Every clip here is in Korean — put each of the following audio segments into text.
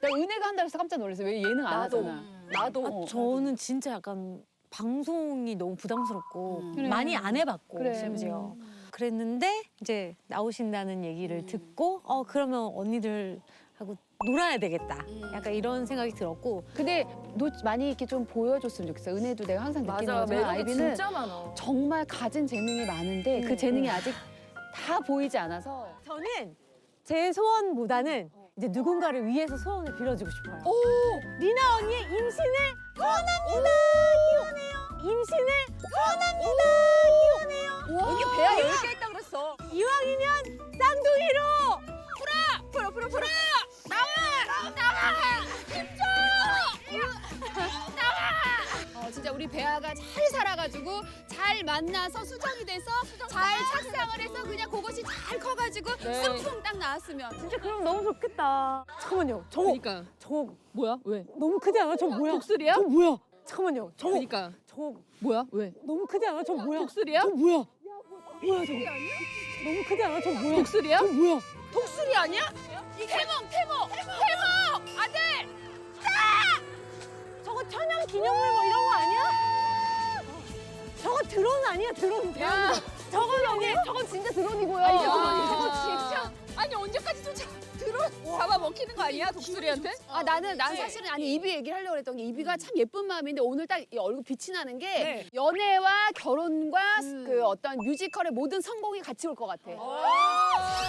나 은혜가 한다 해서 깜짝 놀랐어. 왜 예능 안 나도. 하잖아. 나도. 어, 저는 진짜 약간 방송이 너무 부담스럽고 음. 그래. 많이 안 해봤고 그래. 심지어 그랬는데 이제 나오신다는 얘기를 음. 듣고 어 그러면 언니들하고 놀아야 되겠다 약간 이런 생각이 들었고 근데 너 많이 이렇게 좀 보여줬으면 좋겠어. 은혜도 내가 항상 느끼는 맞아. 거지만 매력이 아이비는 진짜 많아. 정말 가진 재능이 많은데 그 재능이 아직 다 보이지 않아서 저는 제 소원보다는 이제 누군가를 위해서 소원을 빌어주고 싶어요. 리나 언니의 임신을 소원합니다. 기원해요. 임신을 소원합니다. 기원해요. 언니 배야 10개 있다 그랬어. 이왕이면 쌍둥이로 배아가 잘 살아가지고 잘 만나서 수정이 돼서 잘 착상을 해서 그냥 그것이 잘 커가지고 승풍 딱 나왔으면 진짜 그럼 너무 좋겠다. 잠깐만요. 저거 그러니까 저거 뭐야 왜 너무 크지 않아? 저거 뭐야? 독수리야? 저 뭐야? 잠깐만요. 저거 그러니까 저거 뭐야 왜 너무 크지 않아? 저거 뭐야? 독수리야? 저 뭐야? 뭐야 저거? 너무 크지 않아? 저거 뭐야? 독수리야? 저 뭐야? 독수리 아니야? 태몽 태몽 태몽 아들 저거 천연 기념물 뭐 이런 거 아니야? 저거 드론 아니야? 드론 드론. 야 저건 언니. 저건 진짜 드론이고요 아, 야, 드론이야. 저거 진짜 아니 언제까지 좀 드론 잡아 먹히는 거 아니야 독수리한테? 아 나는 난 사실은 아니 이비 얘기를 하려고 그랬던 게 이비가 참 예쁜 마음인데 오늘 딱 이 얼굴 빛이 나는 게 연애와 결혼과 그 어떤 뮤지컬의 모든 성공이 같이 올 것 같아. 아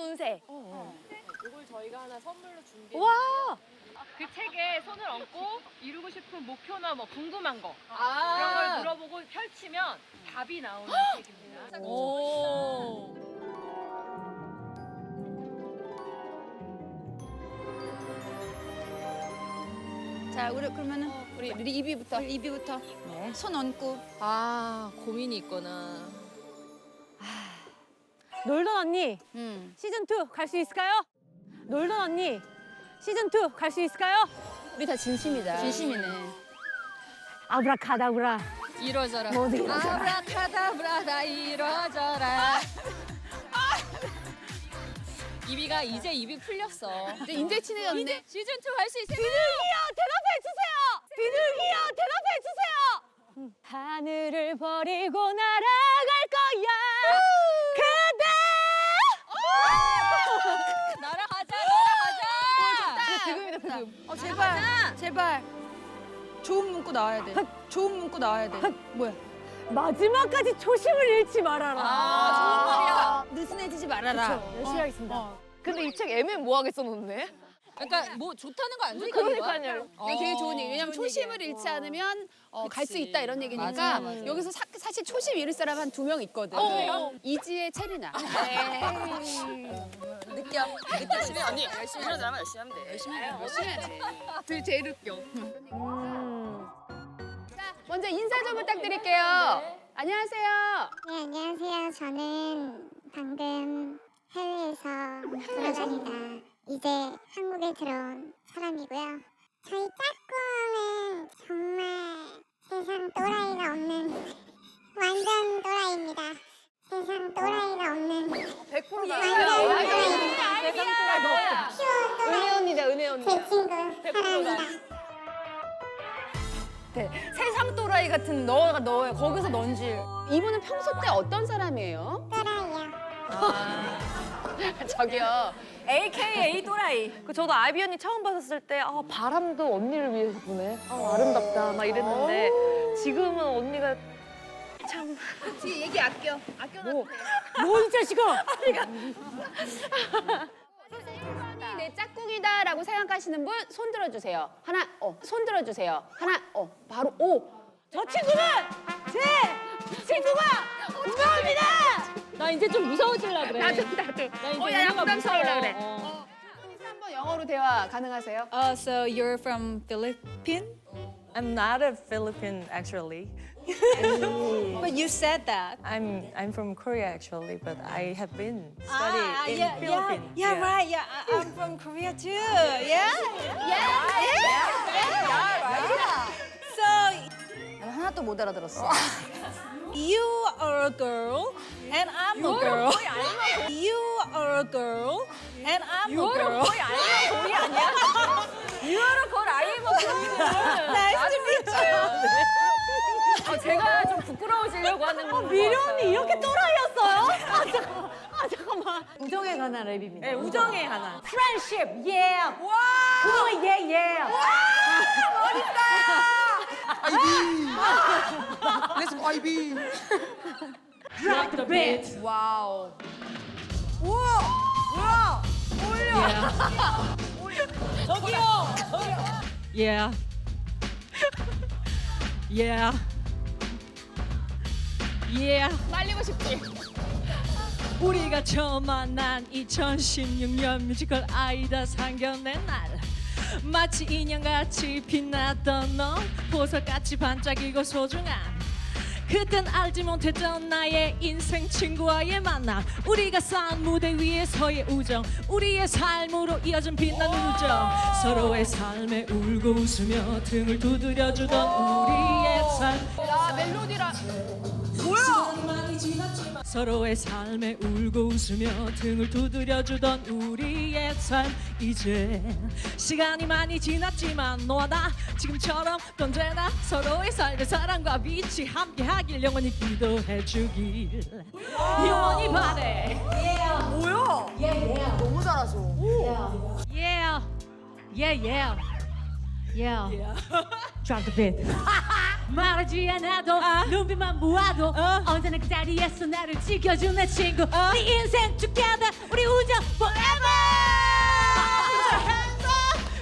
운세. 신년 운세. 이걸 저희가 하나 선물로 준비해. 와. 그 책에 손을 얹고 이루고 싶은 목표나 뭐 궁금한 거 그런 걸 아. 물어보고 펼치면 답이 나오는 책입니다. 오. 자, 우리 그러면은 우리 우리 이비부터. 우리 이비부터 손 얹고 아 고민이 있구나. 놀던 언니 음. 시즌 2 갈 수 있을까요? 놀던 언니 시즌 2 갈 수 있을까요? 우리 다 진심이다. 진심이네. 아브라카다브라 이러저러. 모두 이러저러. 아브라카다브라 다 이러저라. 이비가 이제 입이 풀렸어. 이제 인제 친해졌네. 시즌 2할수 있어. 비둘기요 대답해 주세요. 비둘기요 대답해 주세요. 하늘을 버리 좋은 문구 나와야 돼. 좋은 문구 나와야 돼. 뭐야? 마지막까지 초심을 잃지 말아라. 아, 느슨해지지 말아라. 그렇죠. 열심히 하겠습니다. 근데 이 책 애매모호하게 써놓네. 그러니까 뭐 좋다는 거 안 좋다는 거야? 그러니까요. 그냥 되게 좋은 얘기. 왜냐면 초심을 잃지 않으면 어, 갈수 있다 이런 얘기니까 맞아, 맞아. 여기서 사, 사실 초심 잃을 사람 한 두 명 있거든. 이지의 체리나. 느껴. 열심히 언니 열심히 하는 사람은 열심히 하면 돼. 열심히 해. 열심히 해야지. 들 제일 웃겨. 음. 자, 먼저 인사 좀 부탁드릴게요. 안녕하세요. 네, 안녕하세요. 저는 방금 해외에서 돌아다니다 이제 한국에 들어온 사람이고요. 저희 짝꿍은 정말 세상 또라이가 없는 완전 또라이입니다. 세상 또라이가 없는 완전 또라이입니다. 퓨어 또라이 은혜 언니다 은혜 언니. 제 친구 사랑합니다. 세상 또라이 같은 너가 너야. 거기서 넌질. 이분은 평소 때 어떤 사람이에요? 저기요. AKA 또라이. 그 저도 아이비 언니 처음 봤었을 때 아, 바람도 언니를 위해서 부네. 아, 아름답다 막 이랬는데 지금은 언니가 참. 뒤에 얘기 아껴. 아껴 뭐, 뭐이 자식아! 이 내 짝꿍이다라고 생각하시는 분 손 들어주세요. 하나, 어, 손 들어주세요. 하나, 어, 바로 오. 저 친구는 이제 좀 무서워질라 그래. 나도 나도. 나 이제 어, 야, 야, 은혜가 부담스러울라 무서워. 그래. 어. 한번 영어로 대화 가능하세요? Uh, so you're from Philippines? I'm not a Philippine actually. But you said that. I'm I'm from Korea actually, but I have been Ah, studying in yeah, yeah, Philippines. yeah, right. Yeah, I, I'm from Korea too. Yeah, yeah, yeah. yeah. So 하나도 못 알아들었어. You are a girl and I'm a girl. You are a girl and I'm a girl. 유아로 그걸 아이버 Nice to meet you. 어, 제가 좀 부끄러워지려고 하는 거. 미련 언니 이렇게 또라이였어요? 우정에 관한 랩입니다. 네, 우정에 관한. friendship, yeah. 와. 그거 yeah, yeah. Let's go IB. Drop the beat. 와우. Yeah. yeah. Yeah. 말리고 싶지. 우리가 처음 만난 2016년 뮤지컬 아이다 상견례 날 마치 인형같이 빛났던 너 보석같이 반짝이고 소중한 그땐 알지 못했던 나의 인생 친구와의 만남. 우리가 쌓은 무대 위에서의 우정. 우리의 삶으로 이어진 빛나는 우정. 서로의 삶에 울고 웃으며 등을 두드려주던 우리의 삶. 야 멜로디 라. 서로의 삶에 울고 웃으며 등을 두드려주던 우리의 삶. 이제 시간이 많이 지났지만 너와 나 지금처럼 언제나 서로의 삶의 사랑과 빛이 함께하길 영원히 기도해주길. 영원히 바래. 너무 잘하죠. Yeah. Yeah. Yeah Yeah. Drop the beat 말하지 않아도 눈빛만 보아도 언제나 그 자리에서 나를 지켜준 내 친구 네 인생 together 우리 우정 forever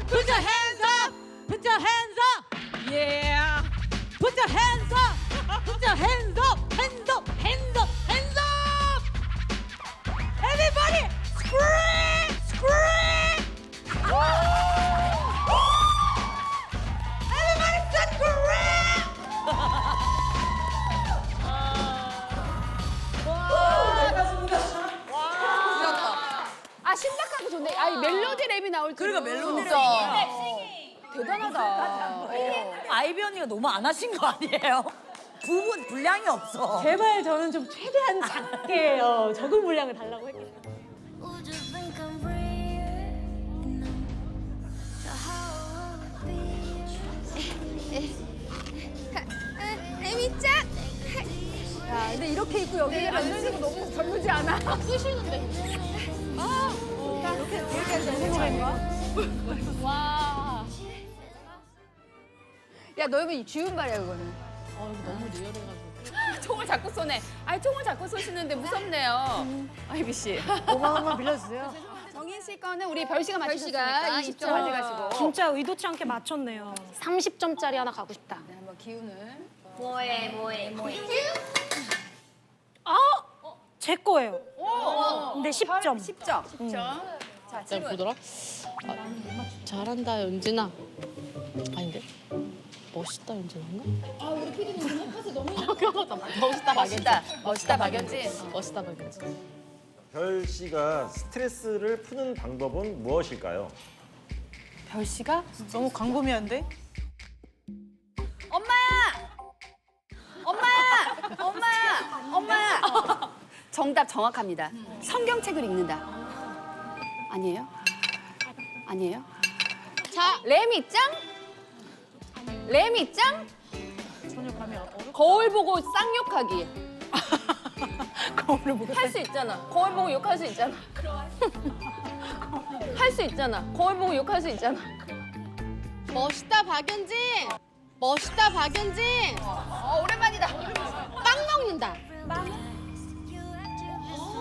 Put your hands up Put your hands up Yeah Put your hands up Put your hands up Hands up 좋네. 아니 멜로디 랩이 나올 줄. 그러니까 멜로디 진짜. 대단하다. 아이비 언니가 너무 안 하신 거 아니에요? 부분 분량이 없어. 제발 저는 좀 최대한 작게 해요. 적은 분량을 달라고 할게요. Would you think I'm real? So how would it be? 재밌자? 야, 근데 이렇게 입고 여기를 만드는 거 너무 별로지 않아? 쓰시는데. 와. 야, 너 이거 주윤발이야, 그거는. 어, 이거 너무 리얼해가지고. 총을 자꾸 쏘네. 아니, 총을 자꾸 쏘시는데 무섭네요. 아이비 씨. 5만 원만 빌려주세요. 정인 씨 거는 우리 별 씨가 맞추셨으니까 20점 가져가시고. 진짜 의도치 않게 맞췄네요. 30점짜리 하나 가고 싶다. 네, 한번 기운을. 뭐해 뭐해 뭐해 제 거예요. 근데 10점. 10점. 10점. 자, 지금 보더라. 잘한다 연진아. 아닌데. 멋있다 연진아인가? 아 우리 피디님 핫을 너무 멋있다 멋있다 멋있다 박연진 멋있다 박연진. 별 씨가 스트레스를 푸는 방법은 무엇일까요? 별 씨가 너무 광범위한데? 엄마야! 엄마야! 정답 정확합니다. 성경책을 읽는다. 아니에요? 아니에요? 자, 레미짱? 레미짱? 거울 보고 쌍욕하기. 거울을 보고 할 수 있잖아. 거울 보고 욕할 수 있잖아. 할 수 있잖아. 거울 보고 욕할 수 있잖아. 멋있다 박연진. 멋있다 박연진. 어, 오랜만이다. 빵 먹는다.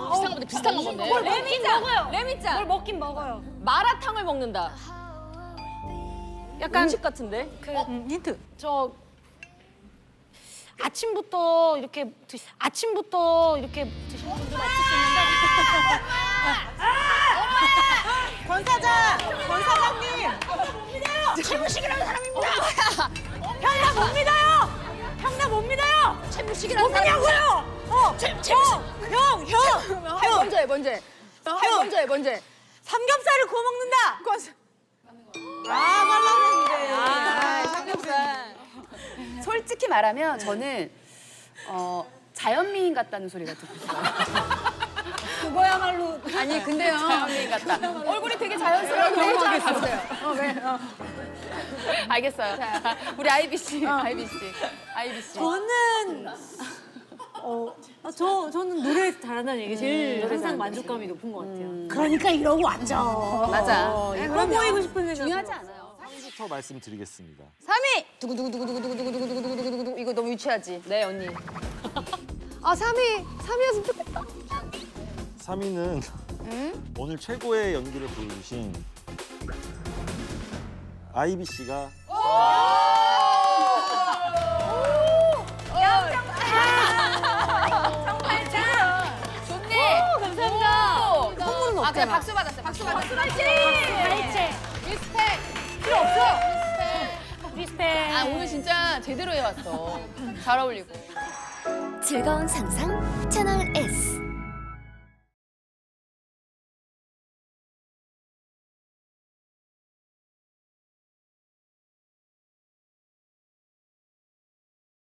비슷한 건데 비슷한 거 먹네. 뭘 먹긴 먹어요. 레미짱. 뭘 먹긴 먹어요. 마라탕을 먹는다. 약간 음식 같은데? 힌트. 저 아침부터 이렇게 드시, 아침부터 이렇게 드시는 분들 없을 수 있는데 권 사장, 권 사장님. 최무식이라는 사람입니다. 평나 못 믿어요. 형나 못 믿어요. 채무식이라는 뭐냐고요? 어, 어 채, 채, 어, 형, 형, 형, 형, 형, 먼저 해, 먼저 해. 형. 먼저 해, 먼저 해. 삼겹살을 구워 먹는다. 아, 말라는데. 아, 아 삼겹살. 솔직히 말하면 저는 어, 자연미인 같다는 소리가 듣고 싶어요. 그거야말로 아니 근데요. 자연미인 같다. 얼굴이 되게 자연스러운 영화가 봤어요. 어, 왜? 어. 알겠어요. 우리 아이비 씨, 아이비 씨, 아이비 씨. 저는 어, 아, 저 저는 노래 잘한다는 얘기 제일 노래 항상 만족감이 높은 것 같아요. 그러니까 이러고 왔죠. 맞아. 예뻐 보이고 싶은 생각. 중요하지 않아요. 부터 말씀드리겠습니다. 3위 두구두구두구두구두구두구두구두구두구 이거 너무 유치하지. 네 언니. 아 3위 3위였으면 좋겠다. 3위는 오늘 최고의 연기를 보여주신 아이비 씨가 좋네. 감사합니다. 선물은 아 그냥. 박수 받았어요. 박수 받았어. 그렇지. 갈채. 리스펙. 필요 없어. 비슷해. 아 오늘 진짜 제대로 해왔어. 잘 어울리고. 즐거운 상상 채널 S.